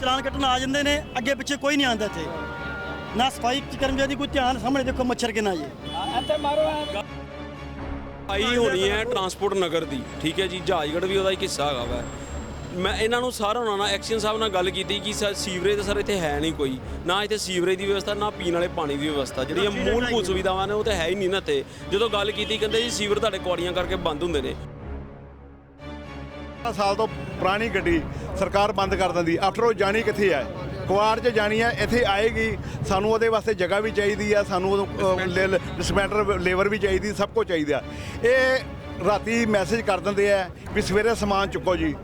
ਚਲਾਨ ਕੱਟਣ ਆ ਜਾਂਦੇ ਨੇ ਅੱਗੇ ਪਿੱਛੇ ਕੋਈ ਨਹੀਂ ਆਉਂਦਾ ਇੱਥੇ। ਨਾ ਸਫ਼ਾਈ ਕਰਮਚਾਰੀ ਕੋਈ ਧਿਆਨ ਸਾਹਮਣੇ ਦੇਖੋ ਮੱਛਰ ਕਿੰਨਾ ਜੀ। ਆਈ ਹੋਣੀ ਹੈ ਟਰਾਂਸਪੋਰਟ ਨਗਰ ਦੀ ਠੀਕ ਹੈ ਜੀ ਜਹਾਜਗੜ੍ਹ ਵੀ ਉਹਦਾ ਇੱਕ ਹਿੱਸਾ ਹੈਗਾ ਵਾ। ਮੈਂ ਇਹਨਾਂ ਨੂੰ ਸਾਰਾ ਉਹਨਾਂ ਨਾਲ ਐਕਸ਼ਨ ਸਾਹਿਬ ਨਾਲ ਗੱਲ ਕੀਤੀ ਕਿ ਸਰ ਸੀਵਰੇਜ ਤਾਂ ਸਰ ਇੱਥੇ ਹੈ ਨਹੀਂ ਕੋਈ ਨਾ ਇੱਥੇ ਸੀਵਰੇਜ ਦੀ ਵਿਵਸਥਾ ਨਾ ਪੀਣ ਵਾਲੇ ਪਾਣੀ ਦੀ ਵਿਵਸਥਾ। ਜਿਹੜੀਆਂ ਮੂਲਭੂਤ ਸੁਵਿਧਾਵਾਂ ਨੇ ਉਹ ਤਾਂ ਹੈ ਹੀ ਨਹੀਂ ਨਾ ਤੇ ਜਦੋਂ ਗੱਲ ਕੀਤੀ ਕਹਿੰਦੇ ਜੀ ਸੀਵਰ ਤੁਹਾਡੇ ਕੁਆੜੀਆਂ ਕਰਕੇ ਬੰਦ ਹੁੰਦੇ ਨੇ। ਸਾਲ ਤੋਂ ਪੁਰਾਣੀ ਗੱਡੀ ਸਰਕਾਰ ਬੰਦ ਕਰ ਦਿੰਦੀ। ਆਫਟਰ ਉਹ ਜਾਣੀ ਕਿੱਥੇ ਹੈ? ਕੁਆਰ 'ਚ ਜਾਣੀ ਹੈ ਇੱਥੇ ਆਏਗੀ। ਸਾਨੂੰ ਉਹਦੇ ਵਾਸਤੇ ਜਗ੍ਹਾ ਵੀ ਚਾਹੀਦੀ ਆ ਸਾਨੂੰ ਡਿਸਮੈਂਟਰ ਲੇਬਰ ਵੀ ਚਾਹੀਦੀ ਸਭ ਕੁਝ ਚਾਹੀਦਾ। ਇਹ ਰਾਤੀ ਮੈਸੇਜ ਕਰ ਦਿੰਦੇ ਆ ਵੀ ਸਵੇਰੇ ਸਮਾਨ ਚੁੱਕੋ ਜੀ।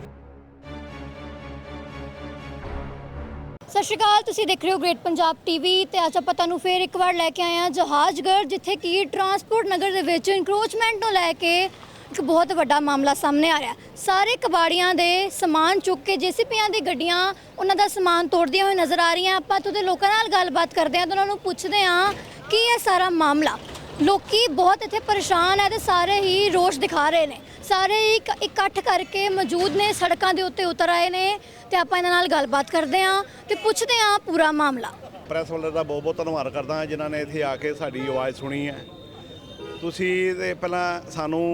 ਸਤਿ ਸ਼੍ਰੀ ਅਕਾਲ ਤੁਸੀਂ ਦੇਖ ਰਹੇ ਹੋ ਗ੍ਰੇਟ ਪੰਜਾਬ ਟੀਵੀ ਤੇ ਅੱਜ ਆਪਾਂ ਤੁਹਾਨੂੰ ਫੇਰ ਇੱਕ ਵਾਰ ਲੈ ਕੇ ਆਏ ਹਾਂ ਜਹਾਜ਼ਗੜ੍ਹ ਜਿੱਥੇ ਕਿ ਟਰਾਂਸਪੋਰਟ ਨਗਰ ਦੇ ਵਿੱਚ ਇਨਕਰੋਚਮੈਂਟ ਨੂੰ ਲੈ ਕੇ ਇੱਕ ਬਹੁਤ ਵੱਡਾ ਮਾਮਲਾ ਸਾਹਮਣੇ ਆ ਰਿਹਾ ਸਾਰੇ ਕਬਾੜੀਆਂ ਦੇ ਸਮਾਨ ਚੁੱਕ ਕੇ ਜੀਸੀਪੀਆਂ ਦੀ ਗੱਡੀਆਂ ਉਹਨਾਂ ਦਾ ਸਮਾਨ ਤੋੜਦੀਆਂ ਹੋਏ ਨਜ਼ਰ ਆ ਰਹੀਆਂ। ਆਪਾਂ ਤੋਂ ਦੇ ਲੋਕਾਂ ਨਾਲ ਗੱਲਬਾਤ ਕਰਦੇ ਹਾਂ ਤੇ ਉਹਨਾਂ ਨੂੰ ਪੁੱਛਦੇ ਹਾਂ ਕੀ ਇਹ ਸਾਰਾ ਮਾਮਲਾ। ਲੋਕੀ ਬਹੁਤ ਇੱਥੇ ਪਰੇਸ਼ਾਨ ਹੈ ਤੇ ਸਾਰੇ ਹੀ ਰੋਸ਼ ਦਿਖਾ ਰਹੇ ਨੇ। ਸਾਰੇ ਹੀ ਇੱਕ ਇਕੱਠ ਕਰਕੇ ਮੌਜੂਦ ਨੇ, ਸੜਕਾਂ ਦੇ ਉੱਤੇ ਉਤਰ ਆਏ ਨੇ ਤੇ ਆਪਾਂ ਇਹਨਾਂ ਨਾਲ ਗੱਲਬਾਤ ਕਰਦੇ ਹਾਂ ਤੇ ਪੁੱਛਦੇ ਹਾਂ ਪੂਰਾ ਮਾਮਲਾ। ਪ੍ਰੈਸ ਵਾਲੇ ਦਾ ਬਹੁਤ ਬਹੁਤ ਧੰਨਵਾਦ ਕਰਦਾ ਹਾਂ ਜਿਨ੍ਹਾਂ ਨੇ ਇੱਥੇ ਆ ਕੇ ਸਾਡੀ ਆਵਾਜ਼ ਸੁਣੀ ਹੈ। ਤੁਸੀਂ ਤੇ ਪਹਿਲਾਂ ਸਾਨੂੰ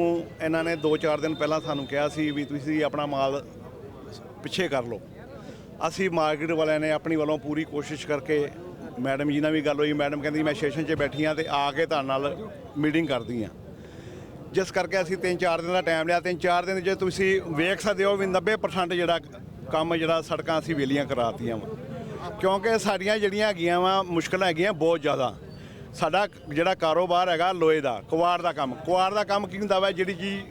ਇਹਨਾਂ ਨੇ 2-4 ਦਿਨ ਪਹਿਲਾਂ ਸਾਨੂੰ ਕਿਹਾ ਸੀ ਵੀ ਤੁਸੀਂ ਆਪਣਾ ਮਾਲ ਪਿੱਛੇ ਕਰ ਲਓ। ਅਸੀਂ ਮਾਰਕੀਟ ਵਾਲਿਆਂ ਨੇ ਆਪਣੀ ਵੱਲੋਂ ਪੂਰੀ ਕੋਸ਼ਿਸ਼ ਕਰਕੇ ਮੈਡਮ ਜੀ ਨਾਲ ਵੀ ਗੱਲ ਹੋਈ। ਮੈਡਮ ਕਹਿੰਦੀ ਮੈਂ ਸੈਸ਼ਨ 'ਚ ਬੈਠੀ ਹਾਂ ਤੇ ਆ ਕੇ ਤੁਹਾਡੇ ਨਾਲ ਮੀਟਿੰਗ ਕਰਦੀ ਹਾਂ। ਜਿਸ ਕਰਕੇ ਅਸੀਂ 3-4 ਦਿਨ ਦਾ ਟਾਈਮ ਲਿਆ। 3-4 ਦਿਨ ਜੇ ਤੁਸੀਂ ਵੇਖ ਸਕਦੇ ਹੋ ਵੀ 90% ਜਿਹੜਾ ਕੰਮ ਜਿਹੜਾ ਸੜਕਾਂ ਅਸੀਂ ਵੇਲੀਆਂ ਕਰਾਤੀਆਂ ਵਾ। ਕਿਉਂਕਿ ਸਾਡੀਆਂ ਜਿਹੜੀਆਂ ਹੈਗੀਆਂ ਵਾ, ਮੁਸ਼ਕਲਾਂ ਹੈਗੀਆਂ ਬਹੁਤ ਜ਼ਿਆਦਾ। ਸਾਡਾ ਜਿਹੜਾ ਕਾਰੋਬਾਰ ਹੈਗਾ ਲੋਹੇ ਦਾ ਕੁਆਰ ਦਾ ਕੰਮ। ਕੁਆਰ ਦਾ ਕੰਮ ਕੀ ਹੁੰਦਾ ਵਾ ਜਿਹੜੀ ਚੀਜ਼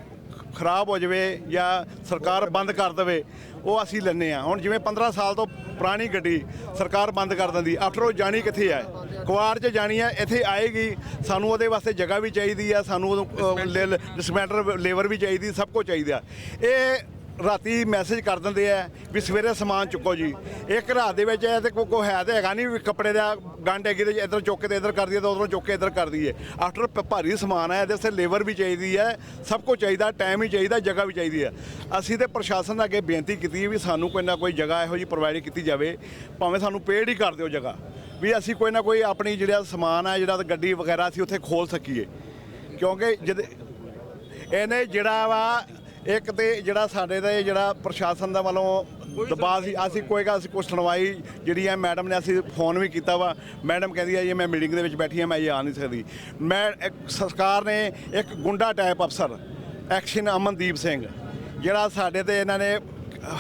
ਖਰਾਬ ਹੋ ਜਾਵੇ ਜਾਂ ਸਰਕਾਰ ਬੰਦ ਕਰ ਦੇਵੇ ਉਹ ਅਸੀਂ ਲੈਂਦੇ ਆ ਹੁਣ ਜਿਵੇਂ 15 ਸਾਲ ਤੋਂ ਪੁਰਾਣੀ ਗੱਡੀ ਸਰਕਾਰ ਬੰਦ ਕਰ ਦਿੰਦੀ ਆਫਟਰ ਉਹ ਜਾਣੀ ਕਿੱਥੇ ਹੈ? ਕੁਆਰ 'ਚ ਜਾਣੀ ਹੈ ਇੱਥੇ ਆਏਗੀ ਸਾਨੂੰ ਉਹਦੇ ਵਾਸਤੇ ਜਗ੍ਹਾ ਵੀ ਚਾਹੀਦੀ ਆ ਸਾਨੂੰ ਡਿਸਮੈਂਟਰ ਲੇਬਰ ਵੀ ਚਾਹੀਦੀ ਸਭ ਕੁਝ ਚਾਹੀਦਾ। ਇਹ ਰਾਤੀ ਮੈਸੇਜ ਕਰ ਦਿੰਦੇ ਆ ਵੀ ਸਵੇਰੇ ਸਮਾਨ ਚੁੱਕੋ ਜੀ। ਇੱਕ ਰਾਤ ਦੇ ਵਿੱਚ ਇਹ ਤੇ ਕੋਈ ਕੋਈ ਹੈ ਤੇ ਹੈਗਾ ਨਹੀਂ ਵੀ ਕੱਪੜੇ ਦਾ ਗੰਢ ਹੈਗੀ ਤੇ ਇੱਧਰ ਚੁੱਕ ਕੇ ਤੇ ਇੱਧਰ ਕਰਦੀ ਹੈ ਤੇ ਉਧਰੋਂ ਚੁੱਕ ਕੇ ਇੱਧਰ ਕਰਦੀ ਹੈ ਆਫਟਰ ਭਾਰੀ ਸਮਾਨ ਹੈ ਇਹਦੇ ਵਾਸਤੇ ਲੇਬਰ ਵੀ ਚਾਹੀਦੀ ਹੈ ਸਭ ਕੁਝ ਚਾਹੀਦਾ ਟਾਈਮ ਵੀ ਚਾਹੀਦਾ, ਜਗ੍ਹਾ ਵੀ ਚਾਹੀਦੀ ਹੈ ਅਸੀਂ ਤੇ ਪ੍ਰਸ਼ਾਸਨ ਅੱਗੇ ਬੇਨਤੀ ਕੀਤੀ ਵੀ ਸਾਨੂੰ ਕੋਈ ਨਾ ਕੋਈ ਜਗ੍ਹਾ ਇਹੋ ਜਿਹੀ ਪ੍ਰੋਵਾਈਡ ਕੀਤੀ ਜਾਵੇ, ਭਾਵੇਂ ਸਾਨੂੰ ਪੇਡ ਹੀ ਕਰ ਦਿਓ ਜਗ੍ਹਾ। ਵੀ ਅਸੀਂ ਕੋਈ ਨਾ ਕੋਈ ਆਪਣੀ ਜਿਹੜਾ ਸਮਾਨ ਹੈ ਜਿਹੜਾ ਗੱਡੀ ਵਗੈਰਾ ਅਸੀਂ ਉੱਥੇ ਖੋਲ ਸਕੀਏ। ਕਿਉਂਕਿ ਜਦ ਇਹਨੇ ਜਿਹੜਾ ਵਾ ਇੱਕ ਤੇ ਜਿਹੜਾ ਸਾਡੇ ਦਾ ਇਹ ਜਿਹੜਾ ਪ੍ਰਸ਼ਾਸਨ ਦਾ ਵੱਲੋਂ ਦਬਾਅ ਸੀ, ਅਸੀਂ ਕੋਈ ਗੱਲ, ਅਸੀਂ ਕੋਈ ਸੁਣਵਾਈ ਜਿਹੜੀ ਹੈ, ਮੈਡਮ ਨੇ ਅਸੀਂ ਫੋਨ ਵੀ ਕੀਤਾ ਵਾ। ਮੈਡਮ ਕਹਿੰਦੀ ਹੈ ਜੀ ਮੈਂ ਮੀਟਿੰਗ ਦੇ ਵਿੱਚ ਬੈਠੀ ਹਾਂ, ਮੈਂ ਇਹ ਆ ਨਹੀਂ ਸਕਦੀ। ਮੈਂ ਇੱਕ ਸਰਕਾਰ ਨੇ ਇੱਕ ਗੁੰਡਾ ਟਾਈਪ ਅਫਸਰ, ਐਕਸ਼ਨ ਅਮਨਦੀਪ ਸਿੰਘ, ਜਿਹੜਾ ਸਾਡੇ ਤੇ ਇਹਨਾਂ ਨੇ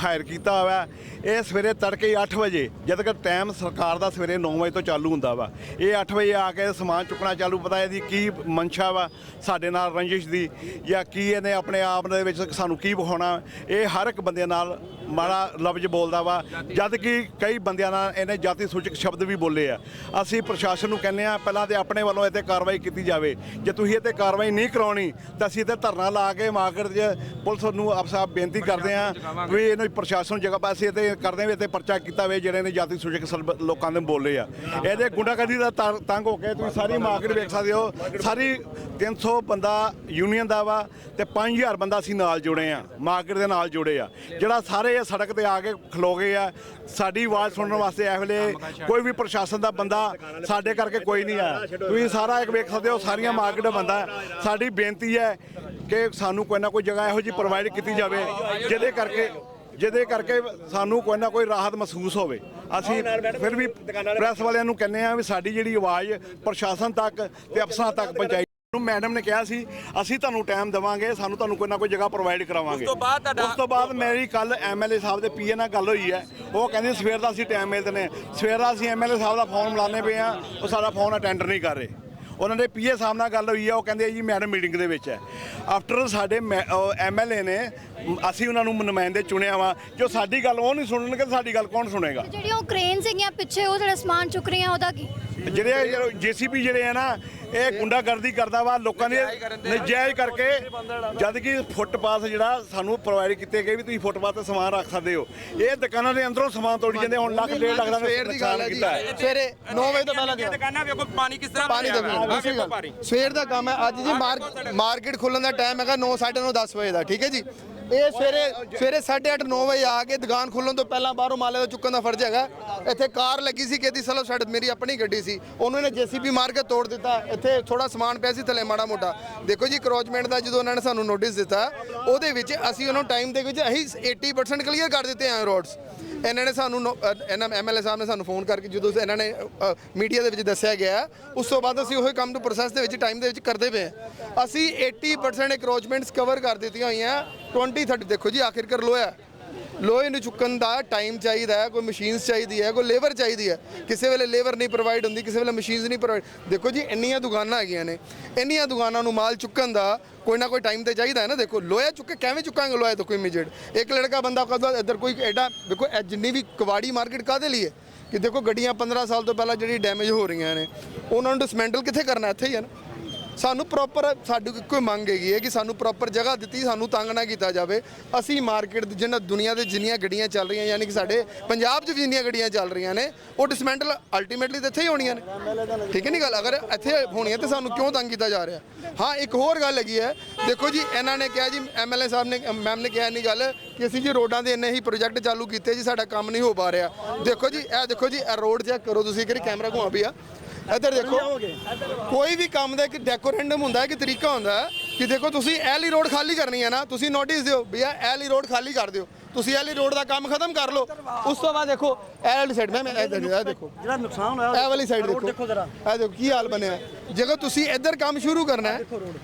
ਹਾਇਰ ਕੀਤਾ ਹੋਇਆ ਇਹ ਸਵੇਰੇ ਤੜਕੇ 8 ਵਜੇ, ਜਦ ਕਿ ਟਾਈਮ ਸਰਕਾਰ ਦਾ ਸਵੇਰੇ 9 ਵਜੇ ਤੋਂ ਚਾਲੂ ਹੁੰਦਾ ਵਾ। ਇਹ 8 ਵਜੇ ਆ ਕੇ ਸਮਾਨ ਚੁੱਕਣਾ ਚਾਲੂ, ਪਤਾ ਇਹਦੀ ਕੀ ਮਨਸ਼ਾ ਵਾ ਸਾਡੇ ਨਾਲ ਰੰਜਿਸ਼ ਦੀ ਜਾਂ ਕੀ ਇਹਨੇ ਆਪਣੇ ਆਪ ਦੇ ਵਿੱਚ ਸਾਨੂੰ ਕੀ ਵਿਖਾਉਣਾ। ਇਹ ਹਰ ਇੱਕ ਬੰਦੇ ਨਾਲ ਮਾੜਾ ਲਫ਼ਜ਼ ਬੋਲਦਾ ਵਾ, ਜਦ ਕਿ ਕਈ ਬੰਦਿਆਂ ਨਾਲ ਇਹਨੇ ਜਾਤੀ ਸੂਚਕ ਸ਼ਬਦ ਵੀ ਬੋਲੇ ਆ। ਅਸੀਂ ਪ੍ਰਸ਼ਾਸਨ ਨੂੰ ਕਹਿੰਦੇ ਆ, ਪਹਿਲਾਂ ਤੇ ਆਪਣੇ ਵੱਲੋਂ ਇਹ ਤੇ ਕਾਰਵਾਈ ਕੀਤੀ ਜਾਵੇ। ਜੇ ਤੁਸੀਂ ਇਹ ਤੇ ਕਾਰਵਾਈ ਨਹੀਂ ਕਰਾਉਣੀ, ਤਾਂ ਅਸੀਂ ਤੇ ਧਰਨਾ ਲਾ ਕੇ ਮਾਰਕੀਟ 'ਚ ਪੁਲਿਸ ਨੂੰ ਆਪ ਸਾਹਿਬ ਬੇਨਤੀ ਕਰਦੇ ਆ ਵੀ ਇਹਨੂੰ ਪ੍ਰਸ਼ਾਸਨ ਨੂੰ ਜਗ੍ਹਾ ਪਾਸੇ ਤੇ ਕਰਦੇ ਵੀ ਤੇ ਪਰਚਾ ਕੀਤਾ ਵੇ ਜਿਹੜੇ ਨੇ ਜਾਤੀ ਸੂਚਕ ਸ਼ਬਦ ਲੋਕਾਂ ਦੇ ਬੋਲੇ ਆ। ਇਹਦੇ ਗੁੰਡਾਗਰਦੀ ਦਾ ਤਰ- ਤੰਗ ਹੋ ਕੇ ਤੁਸੀਂ ਸਾਰੀ ਮਾਰਕੀਟ ਵੇਖ ਸਕਦੇ ਹੋ। ਸਾਰੀ 300 ਬੰਦਾ ਯੂਨੀਅਨ ਦਾ ਵਾ ਤੇ 5000 ਬੰਦਾ ਅਸੀਂ ਨਾਲ ਜੁੜੇ ਆ, ਮਾਰਕੀਟ ਦੇ ਨਾਲ ਜੁੜੇ ਆ। ਜਿਹੜਾ ਸਾਰੇ ਇਹ ਸੜਕ ਤੇ ਆ ਕੇ ਖਲੋ ਗਏ ਆ। ਸਾਡੀ ਆਵਾਜ਼ ਸੁਣਨ ਵਾਸਤੇ ਇਹ ਵੇਲੇ ਕੋਈ ਵੀ ਪ੍ਰਸ਼ਾਸਨ ਦਾ ਬੰਦਾ ਸਾਡੇ ਕਰਕੇ ਕੋਈ ਨਹੀਂ ਆਇਆ ਤੁਸੀਂ ਸਾਰਾ ਇੱਕ ਵੇਖ ਸਕਦੇ ਹੋ, ਸਾਰੀਆਂ ਮਾਰਕੀਟ ਬੰਦਾ। ਸਾਡੀ ਬੇਨਤੀ ਹੈ ਕਿ ਸਾਨੂੰ ਕੋਈ ਨਾ ਕੋਈ ਜਗ੍ਹਾ ਇਹੋ ਜਿਹੀ ਪ੍ਰੋਵਾਈਡ ਕੀਤੀ ਜਾਵੇ, ਜਿਹਦੇ ਕਰਕੇ ਜਿਹਦੇ ਕਰਕੇ ਸਾਨੂੰ ਕੋਈ ਨਾ ਕੋਈ ਰਾਹਤ ਮਹਿਸੂਸ ਹੋਵੇ। ਅਸੀਂ ਫਿਰ ਵੀ ਪ੍ਰੈਸ ਵਾਲਿਆਂ ਨੂੰ ਕਹਿੰਦੇ ਆ ਵੀ ਸਾਡੀ ਜਿਹੜੀ ਆਵਾਜ਼ ਪ੍ਰਸ਼ਾਸਨ ਤੱਕ ਤੇ ਅਫਸਰਾਂ ਤੱਕ ਪਹੁੰਚਾਈ ਨੂੰ ਮੈਡਮ ਨੇ ਕਿਹਾ ਸੀ ਅਸੀਂ ਤੁਹਾਨੂੰ ਟਾਈਮ ਦੇਵਾਂਗੇ ਸਾਨੂੰ ਤੁਹਾਨੂੰ ਕੋਈ ਨਾ ਕੋਈ ਜਗ੍ਹਾ ਪ੍ਰੋਵਾਈਡ ਕਰਾਵਾਂਗੇ। ਉਸ ਤੋਂ ਬਾਅਦ ਉਸ ਤੋਂ ਬਾਅਦ ਮੇਰੀ ਕੱਲ ਐਮਐਲਏ ਸਾਹਿਬ ਦੇ ਪੀਏ ਨਾਲ ਗੱਲ ਹੋਈ ਹੈ। ਉਹ ਕਹਿੰਦੇ ਸਵੇਰ ਦਾ ਅਸੀਂ ਟਾਈਮ ਮਿਲਦੇ ਨੇ। ਸਵੇਰ ਦਾ ਅਸੀਂ ਐਮਐਲਏ ਸਾਹਿਬ ਦਾ ਫੋਨ ਮਿਲਾਉਂਦੇ ਪਏ ਆ ਉਹ ਸਾਡਾ ਫੋਨ ਅਟੈਂਡ ਨਹੀਂ ਕਰ ਰਹੇ। ਉਹਨਾਂ ਦੇ ਪੀਏ ਸਾਹਿਬ ਨਾਲ ਗੱਲ ਹੋਈ ਹੈ ਉਹ ਕਹਿੰਦੇ ਜੀ ਮੈਡਮ ਮੀਟਿੰਗ ਦੇ ਵਿੱਚ ਹੈ। ਆਫਟਰ ਸਾਡੇ ਐਮਐਲਏ ਨੇ ਅਸੀਂ ਉਹਨਾਂ ਨੂੰ ਨੁਮਾਇੰਦੇ ਚੁਣਿਆ ਵਾ ਜੋ ਸਾਡੀ ਗੱਲ ਉਹ ਨਹੀਂ ਸੁਣਨਗੇ ਤਾਂ ਸਾਡੀ ਗੱਲ ਕੌਣ ਸੁਣੇਗਾ? ਜਿਹੜੀਆਂ ਉਹ ਕ੍ਰੇਨ ਸੀਗੀਆਂ ਪਿੱਛੇ ਉਹ ਜਿਹੜਾ ਸਮਾਨ ਚੁੱਕ ਰਹੀਆਂ ਉਹਦਾ ਕੀ? ਜਿਹੜੇ ਜੀਸੀਪੀ ਜਿਹੜੇ ਆ ਨਾ ਇਹ ਗੁੰਡਾਗਰਦੀ ਕਰਦਾ ਵਾ ਲੋਕਾਂ ਦੇ ਨਜਾਇਜ਼ ਕਰਕੇ ਜਦ ਕਿ ਫੁੱਟਪਾਥ ਜਿਹੜਾ ਸਾਨੂੰ ਪ੍ਰੋਵਾਈਡ ਕੀਤੇ ਗਏ ਵੀ ਤੁਸੀਂ ਫੁੱਟਪਾਥ ਤੇ ਸਮਾਨ ਰੱਖ ਸਕਦੇ ਹੋ। ਇਹ ਦੁਕਾਨਾਂ ਦੇ ਅੰਦਰੋਂ ਸਮਾਨ ਤੋੜੀ ਜਾਂਦੇ ਹੁਣ ਲੱਖ ਡੇਢ ਲੱਖ ਦਾ ਸਵੇਰ ਦੀ ਗੱਲ ਹੈ ਜੀ। ਕੀਤਾ ਸਵੇਰੇ 9 ਵਜੇ ਤੋਂ ਪਹਿਲਾਂ ਦੁਕਾਨਾਂ ਵੇਖੋ ਪਾਣੀ ਕਿਸ ਤਰ੍ਹਾਂ ਪਾਣੀ ਸਵੇਰ ਦਾ ਕੰਮ ਹੈ ਅੱਜ ਜੀ ਮਾਰਕੀਟ ਖੁੱਲਣ ਦਾ ਟਾਈਮ ਹੈਗਾ 9 9:30 10 ਵਜੇ ਦਾ ਠੀਕ ਹੈ ਜੀ? ਇਹ ਸਵੇਰੇ ਸਵੇਰੇ 8:30 9 ਵਜੇ ਆ ਕੇ ਦੁਕਾਨ ਖੁੱਲਣ ਤੋਂ ਪਹਿਲਾਂ ਬਾਹਰੋਂ ਮਾਲੇ ਦਾ ਚੁੱਕਣ ਦਾ ਫਰਜ਼ ਹੈਗਾ। ਇੱਥੇ ਕਾਰ ਲੱਗੀ ਸੀ ਕਿਹਦੀ? ਸਲੋ ਸਾਈਡ ਮੇਰੀ ਆਪਣੀ ਗੱਡੀ ਸੀ। ਉਹਨੂੰ ਇਹਨੇ ਜੀਸੀਬੀ ਮਾਰ ਕੇ ਤੋੜ ਦਿੱਤਾ। ਇੱਥੇ ਥੋੜਾ ਸਮਾਨ ਪਿਆ ਸੀ ਥੱਲੇ ਮਾੜਾ ਮੋਟਾ। ਦੇਖੋ ਜੀ ਕਰੋਚਮੈਂਟ ਦਾ ਜਦੋਂ ਉਹਨਾਂ ਨੇ ਸਾਨੂੰ ਨੋਟਿਸ ਦਿੱਤਾ ਉਹਦੇ ਵਿੱਚ ਅਸੀਂ ਉਹਨਾਂ ਟਾਈਮ ਦੇ ਵਿੱਚ ਅਸੀਂ 80% ਕਲੀਅਰ ਕਰ ਦਿੱਤੇ ਆ ਰੋਡਸ ਇਹਨਾਂ ਨੇ ਸਾਨੂੰ ਨੋ- ਅ, ਇਹਨਾਂ ਐਮਐਲਏ ਸਾਹਿਬ ਨੇ ਸਾਨੂੰ ਫੋਨ ਕਰਕੇ ਜਦੋਂ ਇਹਨਾਂ ਨੇ ਮੀਡੀਆ ਦੇ ਵਿੱਚ ਦੱਸਿਆ ਗਿਆ ਉਸ ਤੋਂ ਬਾਅਦ ਅਸੀਂ ਉਹੀ ਕੰਮ ਨੂੰ ਪ੍ਰੋਸੈਸ ਦੇ ਵਿੱਚ ਟਾਈਮ ਦੇ ਵਿੱਚ ਕਰਦੇ ਪਏ ਹਾਂ। ਅਸੀਂ 80% ਐਕਰੋਚਮੈਂਟਸ ਕਵਰ ਕਰ ਦਿੱਤੀਆਂ ਹੋਈਆਂ 20 30 ਦੇਖੋ ਜੀ ਆਖਿਰਕਾਰ ਲੋਹਾ ਲੋਹੇ ਨੂੰ ਚੁੱਕਣ ਦਾ ਟਾਈਮ ਚਾਹੀਦਾ ਹੈ ਕੋਈ ਮਸ਼ੀਨਸ ਚਾਹੀਦੀ ਹੈ ਕੋਈ ਲੇਬਰ ਚਾਹੀਦੀ ਹੈ। ਕਿਸੇ ਵੇਲੇ ਲੇਬਰ ਨਹੀਂ ਪ੍ਰੋਵਾਈਡ ਹੁੰਦੀ ਕਿਸੇ ਵੇਲੇ ਮਸ਼ੀਨਸ ਨਹੀਂ ਪ੍ਰੋਵਾਈਡ ਦੇਖੋ ਜੀ ਇੰਨੀਆਂ ਦੁਕਾਨਾਂ ਹੈਗੀਆਂ ਨੇ। ਇੰਨੀਆਂ ਦੁਕਾਨਾਂ ਨੂੰ ਮਾਲ ਚੁੱਕਣ ਦਾ ਕੋਈ ਨਾ ਕੋਈ ਟਾਈਮ ਤੇ ਚਾਹੀਦਾ ਹੈ ਨਾ, ਦੇਖੋ, ਲੋਹਾ ਚੁੱਕ ਕੇ ਕਿਵੇਂ ਚੁੱਕਾਂਗੇ ਲੋਹਾ ਤੋਂ ਕੋਈ ਇਮੀਡੀਏਟ ਇੱਕ ਲੜਕਾ ਬੰਦਾ ਕਦੋਂ ਇੱਧਰ ਕੋਈ ਐਡਾ, ਦੇਖੋ ਜਿੰਨੀ ਵੀ ਕਵਾੜੀ ਮਾਰਕੀਟ ਕਾਦੇ ਲਈ ਹੈ? ਕਿ ਦੇਖੋ, ਗੱਡੀਆਂ 15 ਸਾਲ ਤੋਂ ਪਹਿਲਾਂ ਜਿਹੜੀ ਡੈਮੇਜ ਹੋ ਰਹੀਆਂ ਨੇ, ਉਹਨਾਂ ਨੂੰ ਡਿਸਮੈਂਟਲ ਕਿੱਥੇ ਕਰਨਾ? ਇੱਥੇ ਹੀ ਹੈ ਨਾ। ਸਾਨੂੰ ਪ੍ਰੋਪਰ ਸਾਡੀ ਕੋਈ ਮੰਗ ਹੈਗੀ ਹੈ ਕਿ ਸਾਨੂੰ ਪ੍ਰੋਪਰ ਜਗ੍ਹਾ ਦਿੱਤੀ, ਸਾਨੂੰ ਤੰਗ ਨਾ ਕੀਤਾ ਜਾਵੇ। ਅਸੀਂ ਮਾਰਕੀਟ ਜਿੰਨਾ ਦੁਨੀਆ ਦੇ ਜਿੰਨੀਆਂ ਗੱਡੀਆਂ ਚੱਲ ਰਹੀਆਂ, ਯਾਨੀ ਕਿ ਸਾਡੇ ਪੰਜਾਬ 'ਚ ਵੀ ਜਿੰਨੀਆਂ ਗੱਡੀਆਂ ਚੱਲ ਰਹੀਆਂ ਨੇ, ਉਹ ਡਿਸਮੈਂਟਲ ਅਲਟੀਮੇਟਲੀ ਤਾਂ ਇੱਥੇ ਹੀ ਹੋਣੀਆਂ ਨੇ। ਠੀਕ ਹੈ ਨਹੀਂ ਗੱਲ? ਅਗਰ ਇੱਥੇ ਹੋਣੀਆਂ ਤੇ ਸਾਨੂੰ ਕਿਉਂ ਤੰਗ ਕੀਤਾ ਜਾ ਰਿਹਾ? ਹਾਂ, ਇੱਕ ਹੋਰ ਗੱਲ ਹੈਗੀ ਹੈ। ਦੇਖੋ ਜੀ, ਇਹਨਾਂ ਨੇ ਕਿਹਾ ਜੀ ਐਮਐਲਏ ਸਾਹਿਬ ਨੇ ਮੈਮ ਨੇ ਕਿਹਾ ਨਹੀਂ ਗੱਲ ਕਿ ਅਸੀਂ ਜੀ ਰੋਡਾਂ ਦੇ ਇੰਨੇ ਹੀ ਪ੍ਰੋਜੈਕਟ ਚਾਲੂ ਕੀਤੇ ਜੀ, ਸਾਡਾ ਕੰਮ ਨਹੀਂ ਹੋ ਪਾ ਰਿਹਾ। ਦੇਖੋ ਜੀ, ਇਹ ਦੇਖੋ ਜੀ, ਇਹ ਰੋਡ ਚੈੱਕ ਕਰੋ ਤੁਸੀਂ ਕਿਹੜੀ ਕੈਮਰਾ ਘੁਮਾ ਪਿਆ ਇੱਧਰ ਦੇਖੋ ਕੋਈ ਵੀ ਕੰਮ ਦਾ ਇੱਕ ਡੈਕੋਰੈਂਡਮ ਹੁੰਦਾ ਹੈ ਕਿ ਤਰੀਕਾ ਹੁੰਦਾ ਹੈ ਕਿ ਦੇਖੋ ਤੁਸੀਂ ਵਾਲੀ ਰੋਡ ਖਾਲੀ ਕਰਨੀ ਹੈ ਨਾ ਤੁਸੀਂ ਨੋਟਿਸ ਦਿਓ ਭਈਆ ਵਾਲੀ ਰੋਡ ਖਾਲੀ ਕਰ ਦਿਓ। ਤੁਸੀਂ ਵਾਲੀ ਰੋਡ ਦਾ ਕੰਮ ਖਤਮ ਕਰ ਲਓ। ਉਸ ਤੋਂ ਬਾਅਦ ਦੇਖੋ ਇਹ ਵਾਲੀ ਸਾਈਡ ਮੈਂ ਇਹ ਦੇਖੋ ਜਿਹੜਾ ਨੁਕਸਾਨ ਹੋਇਆ ਇਹ ਵਾਲੀ ਸਾਈਡ ਦੇਖੋ। ਦੇਖੋ ਜ਼ਰਾ। ਇਹ ਦੇਖੋ ਕੀ ਹਾਲ ਬਣਿਆ। ਜੇਕਰ ਤੁਸੀਂ ਇੱਧਰ ਕੰਮ ਸ਼ੁਰੂ ਕਰਨਾ ਹੈ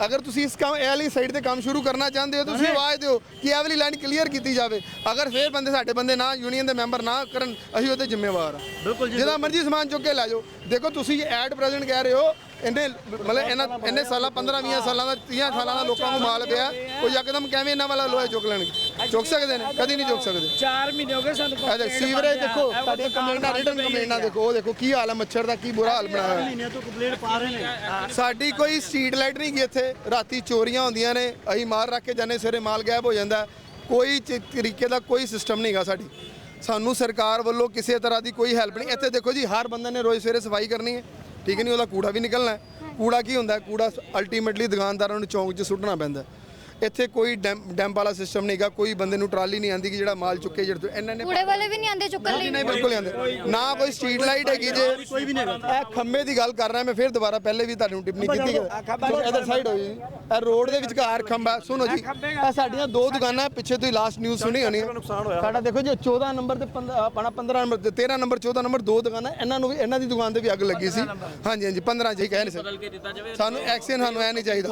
ਅਗਰ ਤੁਸੀਂ ਇਸ ਕੰਮ ਇਹ ਵਾਲੀ ਸਾਈਡ ਤੇ ਕੰਮ ਸ਼ੁਰੂ ਕਰਨਾ ਚਾਹੁੰਦੇ ਹੋ ਤੁਸੀਂ ਆਵਾਜ਼ ਦਿਓ ਕਿ ਇਹ ਵਾਲੀ ਲਾਈਨ ਕਲੀਅਰ ਕੀਤੀ ਜਾਵੇ। ਅਗਰ ਫੇਰ ਬੰਦੇ ਸਾਡੇ ਬੰਦੇ ਨਾ ਯੂਨੀਅਨ ਦੇ ਮੈਂਬਰ ਨਾ ਕਰਨ ਅਸੀਂ ਉਹਦੇ ਜ਼ਿੰਮੇਵਾਰ ਹਾਂ। ਬਿਲਕੁਲ ਜੀ, ਜਿਹਦਾ ਮਰਜ਼ੀ ਸਮਾਨ ਚੁੱਕ ਕੇ ਲੈ ਜਾਓ। ਦੇਖੋ ਤੁਸੀਂ ਐਟ ਪ੍ਰੈਜ਼ੈਂਟ ਕਹਿ ਰਹੇ ਹੋ ਇੰਨੇ ਮਤਲਬ ਇਹਨਾਂ ਇੰਨੇ ਸਾਲਾਂ 15 20 ਸਾਲਾਂ ਦਾ 30 ਸਾਲਾਂ ਦਾ ਲੋਕਾਂ ਨੂੰ ਮਾਲ ਪਿਆ ਉਹ ਯਕਦਮ ਕਿਵੇਂ ਇਹਨਾਂ ਵਾਲਾ ਲੋਹਾ ਚੁੱਕ ਲੈਣਗੇ? ਚੁੱਕ ਸਕਦੇ ਨੇ? ਕਦੀ ਨਹੀਂ ਚੁੱਕ ਸਕਦੇ। 4 ਮਹੀਨੇ ਹੋ ਗਏ ਸਾਨੂੰ ਇਹ ਦੇਖ ਸੀਵਰੇਜ ਦੇਖੋ ਤੁਹਾਡੀਆਂ ਕੰਪਲੇਂਟਾਂ ਰਿਟਨ ਕੰਪਲੇਂਟਾਂ ਦੇਖੋ। ਉਹ ਦੇਖੋ ਕੀ ਹਾਲ ਹੈ ਮੱਛਰ ਦਾ ਕੀ ਬੁਰਾ ਹਾਲ ਬਣਾਇਆ ਹੋਇਆ। ਮਹੀਨਿਆਂ ਤੋਂ ਕੰਪਲੇਂਟ ਪਾ ਰਹੇ ਨੇ। ਸਾਡੀ ਕੋਈ ਸਟਰੀਟ ਲਾਈਟ ਨਹੀਂ ਗਈ ਇੱਥੇ। ਰਾਤੀ ਚੋਰੀਆਂ ਹੁੰਦੀਆਂ ਨੇ। ਅਸੀਂ ਮਾਰ ਰੱਖ ਕੇ ਜਾਂਦੇ ਸਵੇਰੇ ਮਾਲ ਗਾਇਬ ਹੋ ਜਾਂਦਾ। ਕੋਈ ਤਰੀਕੇ ਦਾ ਕੋਈ ਸਿਸਟਮ ਨਹੀਂਗਾ ਸਾਡੀ। ਸਾਨੂੰ ਸਰਕਾਰ ਵੱਲੋਂ ਕਿਸੇ ਤਰ੍ਹਾਂ ਦੀ ਕੋਈ ਹੈਲਪ ਨਹੀਂ। ਇੱਥੇ ਦੇਖੋ ਜੀ ਹਰ ਬੰਦੇ ਨੇ ਰੋਜ਼ ਸਵੇਰੇ ਸਫ਼ਾਈ ਕਰਨੀ ਹੈ। ਠੀਕ ਹੈ ਨਹੀਂ, ਉਹਦਾ ਕੂੜਾ ਵੀ ਨਿਕਲਣਾ ਹੈ ਕੂੜਾ ਕੀ ਹੁੰਦਾ ਹੈ? ਕੂੜਾ ਅਲਟੀਮੇਟਲੀ ਦੁਕਾਨਦਾਰਾਂ ਨੂੰ ਚੌਂਕ 'ਚ ਸੁੱਟਣਾ ਪੈਂਦਾ ਹੈ। ਇੱਥੇ ਕੋਈ ਡੈਂਪ ਵਾਲਾ ਸਿਸਟਮ ਨਹੀਂਗਾ ਕੋਈ ਬੰਦੇ ਨੂੰ ਟਰਾਲੀ ਨਹੀਂ ਆਂਦੀ ਕਿ ਜਿਹੜਾ ਮਾਲ ਚੁੱਕੇ ਜਿਹੜੇ ਇਹਨਾਂ ਨੇ ਕੂੜੇ ਵਾਲੇ ਵੀ ਨਹੀਂ ਆਉਂਦੇ ਚੁੱਕਣ ਲਈ ਨਹੀਂ। ਬਿਲਕੁਲ ਨਹੀਂ ਆਉਂਦੇ ਨਾ ਕੋਈ ਸਟਰੀਟ ਲਾਈਟ ਹੈਗੀ ਜੇ। ਕੋਈ ਵੀ ਨਹੀਂ ਹੈਗਾ ਇਹ ਖੰਮੇ ਦੀ ਗੱਲ ਕਰ ਰਿਹਾ ਮੈਂ ਫਿਰ ਦੁਬਾਰਾ ਪਹਿਲੇ ਵੀ ਤੁਹਾਨੂੰ ਟਿੱਪਣੀ ਕੀਤੀ ਹੈ। ਇਧਰ ਸਾਈਡ ਹੋ ਜੀ। ਇਹ ਰੋਡ ਦੇ ਵਿਚਕਾਰ ਖੰਭਾ ਸੁਣੋ ਜੀ। ਇਹ ਸਾਡੀਆਂ ਦੋ ਦੁਕਾਨਾਂ ਪਿੱਛੇ ਤੁਸੀਂ ਲਾਸਟ ਨਿਊਜ਼ ਸੁਣੀ ਹੋਣੀ। ਹੈ ਸਾਡਾ ਦੇਖੋ ਜੀ 14 ਨੰਬਰ ਤੇ 15 ਆਪਣਾ 15 ਨੰਬਰ ਤੇ 13 ਨੰਬਰ 14 ਨੰਬਰ ਦੋ ਦੁਕਾਨਾਂ ਇਹਨਾਂ ਨੂੰ ਵੀ ਇਹਨਾਂ ਦੀ ਦੁਕਾਨ ਤੇ ਵੀ ਅੱਗ ਲੱਗੀ ਸੀ। ਹਾਂਜੀ ਹਾਂਜੀ 15 ਜੀ ਕਹਿ ਨਹੀਂ ਸਕਦੇ। ਸਾਨੂੰ ਐਕਸ਼ਨ ਸਾਨੂੰ ਐ ਨਹੀਂ ਚਾਹੀਦਾ।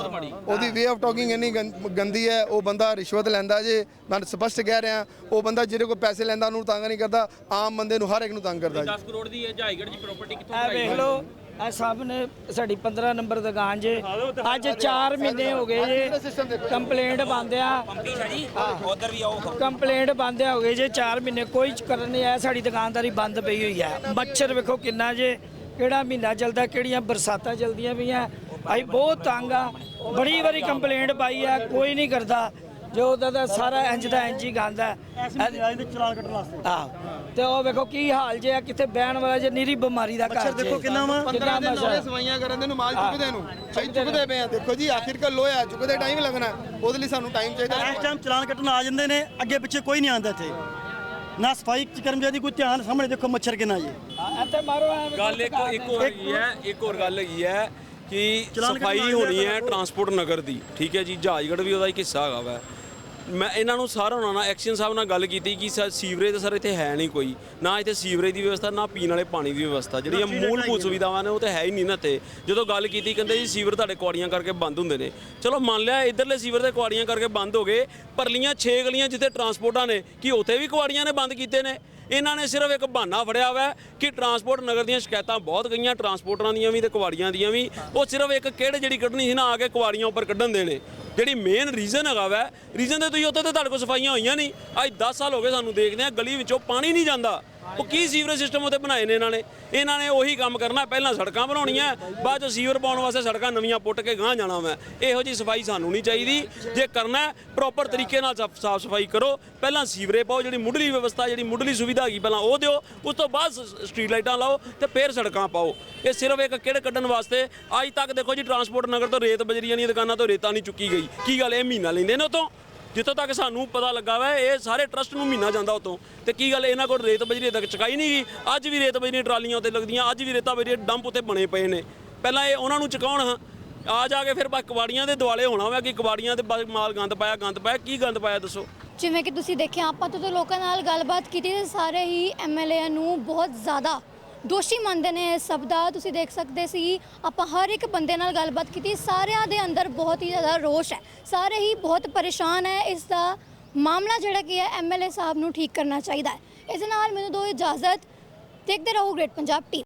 ਉਹਦੀ ਵੇ ਆਫ ਟਾਕਿੰਗ ਇੰਨੀ ਗੰਦੀ ਹੈ ਉਹ ਬੰਦਾ ਰਿਸ਼ਵਤ ਲੈਂਦਾ ਜੇ ਮੈਂ ਸਪਸ਼ਟ ਕਹਿ ਰਿਹਾ ਉਹ ਬੰਦਾ ਜਿਹੜੇ ਕੋਲ ਪੈਸੇ ਲੈਂਦਾ ਉਹਨੂੰ ਤੰਗ ਨਹੀਂ ਕਰਦਾ ਆਮ ਬੰਦੇ ਨੂੰ ਹਰ ਇੱਕ ਨੂੰ ਤੰਗ ਕਰਦਾ ਜੀ। 10 ਕਰੋੜ ਦੀ ਇਹ ਜਹਾਈਗੜ੍ਹ ਦੀ ਪ੍ਰਾਪਰਟੀ ਕਿੱਥੋਂ ਇਹ ਵੇਖ ਲਓ ਇਹ ਸਭ ਨੇ ਸਾਡੀ 15 ਨੰਬਰ ਦੁਕਾਨ ਜੇ ਅੱਜ 4 ਮਹੀਨੇ ਹੋ ਗਏ ਜੇ ਕੰਪਲੇਂਟ ਬੰਦਿਆ ਉਧਰ ਵੀ ਆਓ। ਕੰਪਲੇਂਟ ਬੰਦਿਆ ਹੋ ਗਏ ਜੇ 4 ਮਹੀਨੇ ਕੋਈ ਕਰਨ ਨਹੀਂ ਆਇਆ ਸਾਡੀ ਦੁਕਾਨਦਾਰੀ ਬੰਦ ਪਈ ਹੋਈ ਹੈ ਮੱਛਰ ਵੇਖੋ ਕਿੰਨਾ ਜੇ ਕਿਹੜਾ ਮਹੀਨਾ ਚੱਲਦਾ ਕਿਹੜੀਆਂ ਬਰਸਾਤਾਂ ਚੱਲਦੀਆਂ ਪਈਆਂ ਅਸੀਂ ਬਹੁਤ ਤੰਗ ਆ। ਬੜੀ ਵਾਰੀ ਕੰਪਲੇਂਟ ਪਾਈ ਆ ਕੋਈ ਨਹੀਂ ਕਰਦਾ। ਜੋ ਉਹਦਾ ਦਾ ਸਾਰਾ ਇੰਜ ਦਾ ਇੰਜ ਹੀ ਗੰਦਾ ਐਸ ਨਹੀਂ ਆਏ ਦੇ ਚਲਾਨ ਕੱਟਣ ਵਾਸਤੇ। ਆ ਤੇ ਉਹ ਵੇਖੋ ਕੀ ਹਾਲ ਜੇ ਆ ਕਿੱਥੇ ਬਹਿਣ ਵਾਲਾ ਜੇ ਨੀਰੀ ਬਿਮਾਰੀ ਦਾ ਘਰ ਦੇਖੋ। ਕਿੰਨਾ ਵਾ। 15 ਦਿਨ ਮਜ਼ਾ ਹੋਏ ਹੈ। ਸਵਾਈਆਂ ਕਰਨ ਦੇ ਨੂੰ ਮਾਲ ਚੁੱਕਦੇ ਨੂੰ। ਸਹੀ ਚੁੱਕਦੇ ਪਏ ਆ। ਦੇਖੋ ਜੀ ਆਖਿਰਕਾਰ ਲੋਹਾ ਚੁੱਕਦੇ ਟਾਈਮ ਲੱਗਣਾ। ਹੈ। ਉਹਦੇ ਲਈ ਸਾਨੂੰ ਟਾਈਮ ਚਾਹੀਦਾ। ਇਸ ਟਾਈਮ ਚਲਾਨ ਕੱਟਣ ਆ ਜਾਂਦੇ ਨੇ ਅੱਗੇ ਪਿੱਛੇ ਕੋਈ ਨਹੀਂ ਆਉਂਦਾ ਇੱਥੇ। ਨਾ ਸਫ਼ਾਈ ਕਰਮਚਾਰੀ ਦੀ ਕੋਈ ਧਿਆਨ ਸਾਹਮਣੇ ਦੇਖੋ ਮੱਛਰ ਕਿੰਨਾ ਜੀ। ਇੱਥੇ ਮਾਰੋ ਗੱਲ ਇੱਕ ਇੱਕ ਹੋਰ ਹੈ ਇੱਕ ਹੋਰ ਗੱਲ ਹੈਗੀ ਹੈ। ਕਿ ਸਫ਼ਾਈ ਹੋਣੀ ਹੈ ਟਰਾਂਸਪੋਰਟ ਨਗਰ ਦੀ ਠੀਕ ਹੈ ਜੀ? ਜਹਾਜਗੜ੍ਹ ਵੀ ਉਹਦਾ ਇੱਕ ਹਿੱਸਾ ਹੈਗਾ ਵਾ। ਮੈਂ ਇਹਨਾਂ ਨੂੰ ਸਾਰਾ ਉਹਨਾਂ ਨਾਲ ਐਕਸ਼ਨ ਸਾਹਿਬ ਨਾਲ ਗੱਲ ਕੀਤੀ ਕਿ ਸਰ ਸੀਵਰੇਜ ਤਾਂ ਸਰ ਇੱਥੇ ਹੈ ਨਹੀਂ ਕੋਈ। ਨਾ ਇੱਥੇ ਸੀਵਰੇਜ ਦੀ ਵਿਵਸਥਾ ਨਾ ਪੀਣ ਵਾਲੇ ਪਾਣੀ ਦੀ ਵਿਵਸਥਾ। ਜਿਹੜੀਆਂ ਮੂਲਭੂਤ ਸੁਵਿਧਾਵਾਂ ਨੇ ਉਹ ਤਾਂ ਹੈ ਹੀ ਨਹੀਂ ਨਾ ਤੇ ਜਦੋਂ ਗੱਲ ਕੀਤੀ ਕਹਿੰਦੇ ਜੀ ਸੀਵਰ ਤੁਹਾਡੇ ਕੁਆੜੀਆਂ ਕਰਕੇ ਬੰਦ ਹੁੰਦੇ ਨੇ। ਚਲੋ ਮੰਨ ਲਿਆ ਇਧਰਲੇ ਸੀਵਰ ਦੇ ਕੁਆੜੀਆਂ ਕਰਕੇ ਬੰਦ ਹੋ ਗਏ ਪਰਲੀਆਂ 6 ਗਲੀਆਂ ਜਿੱਥੇ ਟਰਾਂਸਪੋਰਟਾਂ ਨੇ ਕਿ ਉੱਥੇ ਵੀ ਕੁਆੜੀਆਂ ਨੇ ਬੰਦ ਕੀਤੇ ਨੇ? ਇਹਨਾਂ ਨੇ ਸਿਰਫ ਇੱਕ ਬਹਾਨਾ ਫੜਿਆ ਹੋਇਆ ਕਿ ਟਰਾਂਸਪੋਰਟ ਨਗਰ ਦੀਆਂ ਸ਼ਿਕਾਇਤਾਂ ਬਹੁਤ ਗਈਆਂ, ਟਰਾਂਸਪੋਰਟਰਾਂ ਦੀਆਂ ਵੀ ਤੇ ਕੁਆੜੀਆਂ ਦੀਆਂ ਵੀ। ਉਹ ਸਿਰਫ ਇੱਕ ਕਿਹੜੇ ਜਿਹੜੀ ਕੱਢਣੀ ਸੀ ਨਾ, ਆ ਕੇ ਕੁਆੜੀਆਂ ਉੱਪਰ ਕੱਢਣ ਦੇਣੇ ਜਿਹੜੀ ਮੇਨ ਰੀਜ਼ਨ ਹੈਗਾ ਵੈ ਰੀਜ਼ਨ ਤੇ ਤੁਸੀਂ ਉੱਥੇ ਤੇ ਤੁਹਾਡੇ ਕੋਲ ਸਫਾਈਆਂ ਹੋਈਆਂ ਨਹੀਂ। ਅੱਜ 10 ਸਾਲ ਹੋ ਗਏ ਸਾਨੂੰ ਦੇਖਦੇ ਆ, ਗਲੀ ਵਿੱਚੋਂ ਪਾਣੀ ਨਹੀਂ ਜਾਂਦਾ। ਉਹ ਕੀ ਸੀਵਰੇਜ ਸਿਸਟਮ ਉੱਤੇ ਬਣਾਏ ਨੇ ਇਹਨਾਂ ਨੇ? ਇਹਨਾਂ ਨੇ ਉਹੀ ਕੰਮ ਕਰਨਾ, ਪਹਿਲਾਂ ਸੜਕਾਂ ਬਣਾਉਣੀਆਂ, ਬਾਅਦ ਚ ਸੀਵਰ ਪਾਉਣ ਵਾਸਤੇ ਸੜਕਾਂ ਨਵੀਆਂ ਪੁੱਟ ਕੇ ਗਾਂਹ ਜਾਣਾ ਮੈਂ। ਇਹੋ ਜੀ ਸਫ਼ਾਈ ਸਾਨੂੰ ਨਹੀਂ ਚਾਹੀਦੀ। ਜੇ ਕਰਨਾ ਪ੍ਰੋਪਰ ਤਰੀਕੇ ਨਾਲ ਸਾਫ਼ ਸਫ਼ਾਈ ਕਰੋ। ਪਹਿਲਾਂ ਸੀਵਰੇ ਪਾਓ, ਜਿਹੜੀ ਮੁੱਢਲੀ ਵਿਵਸਥਾ, ਜਿਹੜੀ ਮੁੱਢਲੀ ਸੁਵਿਧਾ ਹੈਗੀ, ਪਹਿਲਾਂ ਉਹ ਦਿਓ। ਉਸ ਤੋਂ ਬਾਅਦ ਸ- ਸਟਰੀਟ ਲਾਈਟਾਂ ਲਾਓ ਤੇ ਫਿਰ ਸੜਕਾਂ ਪਾਓ। ਇਹ ਸਿਰਫ ਇੱਕ ਕਿਹੜੇ ਕੱਢਣ ਵਾਸਤੇ? ਅੱਜ ਤੱਕ ਦੇਖੋ ਜੀ ਟਰਾਂਸਪੋਰਟ ਨਗਰ ਤੋਂ ਰੇਤ ਬਜਰੀਆਂ ਦੀਆਂ ਦੁਕਾਨਾਂ ਤੋਂ ਰੇਤਾ ਨਹੀਂ ਚੁੱਕੀ ਗਈ। ਕੀ ਗੱਲ? ਇਹ ਮਹੀਨਾ ਲੈਂਦੇ ਨੇ ਉਤੋਂ। ਜਿੱਥੋਂ ਤੱਕ ਸਾਨੂੰ ਪਤਾ ਲੱਗਾ ਵਾ, ਇਹ ਸਾਰੇ ਟਰਸਟ ਨੂੰ ਮਹੀਨਾ ਜਾਂਦਾ ਉਤੋਂ। ਤੇ ਕੀ ਗੱਲ, ਇਹਨਾਂ ਕੋਲ ਰੇਤ ਬਜਰੀ ਤੱਕ ਚੁਕਾਈ ਨਹੀਂ ਗਈ? ਅੱਜ ਵੀ ਰੇਤ ਬਜਰੀ ਟਰਾਲੀਆਂ ਉੱਤੇ ਲੱਗਦੀਆਂ, ਅੱਜ ਵੀ ਰੇਤਾ ਬਜਰੀ ਡੰਪ ਉੱਤੇ ਬਣੇ ਪਏ ਨੇ। ਪਹਿਲਾਂ ਇਹ ਉਹਨਾਂ ਨੂੰ ਚੁਕਾਉਣ, ਹਾਂ। ਆ ਜਾ ਕੇ ਫਿਰ ਬਸ ਕਬਾੜੀਆਂ ਦੇ ਦੁਆਲੇ ਹੋਣਾ ਵਾ ਕਿ ਕਬਾੜੀਆਂ ਤੇ ਮਾਲ ਗੰਦ ਪਾਇਆ ਗੰਦ ਪਾਇਆ। ਕੀ ਗੰਦ ਪਾਇਆ ਦੱਸੋ? ਜਿਵੇਂ ਕਿ ਤੁਸੀਂ ਦੇਖਿਆ, ਆਪਾਂ ਤੋਂ ਤਾਂ ਲੋਕਾਂ ਨਾਲ ਗੱਲਬਾਤ ਕੀਤੀ ਤੇ ਸਾਰੇ ਹੀ ਐਮਐਲਏ ਨੂੰ ਬਹੁਤ ਜ਼ਿਆਦਾ ਦੋਸ਼ੀ ਮੰਨਦੇ ਨੇ ਇਸ ਸਭ ਦਾ ਤੁਸੀਂ ਦੇਖ ਸਕਦੇ ਸੀ। ਆਪਾਂ ਹਰ ਇੱਕ ਬੰਦੇ ਨਾਲ ਗੱਲਬਾਤ ਕੀਤੀ, ਸਾਰਿਆਂ ਦੇ ਅੰਦਰ ਬਹੁਤ ਹੀ ਜ਼ਿਆਦਾ ਰੋਸ਼ ਹੈ। ਸਾਰੇ ਹੀ ਬਹੁਤ ਪਰੇਸ਼ਾਨ ਹੈ, ਇਸ ਦਾ ਮਾਮਲਾ ਜਿਹੜਾ ਕੀ ਹੈ ਐਮਐਲਏ ਸਾਹਿਬ ਨੂੰ ਠੀਕ ਕਰਨਾ ਚਾਹੀਦਾ ਹੈ। ਇਸ ਦੇ ਨਾਲ ਮੈਨੂੰ ਦੋ ਇਜਾਜ਼ਤ, ਦੇਖਦੇ ਰਹੋ ਗ੍ਰੇਟ ਪੰਜਾਬ ਟੀ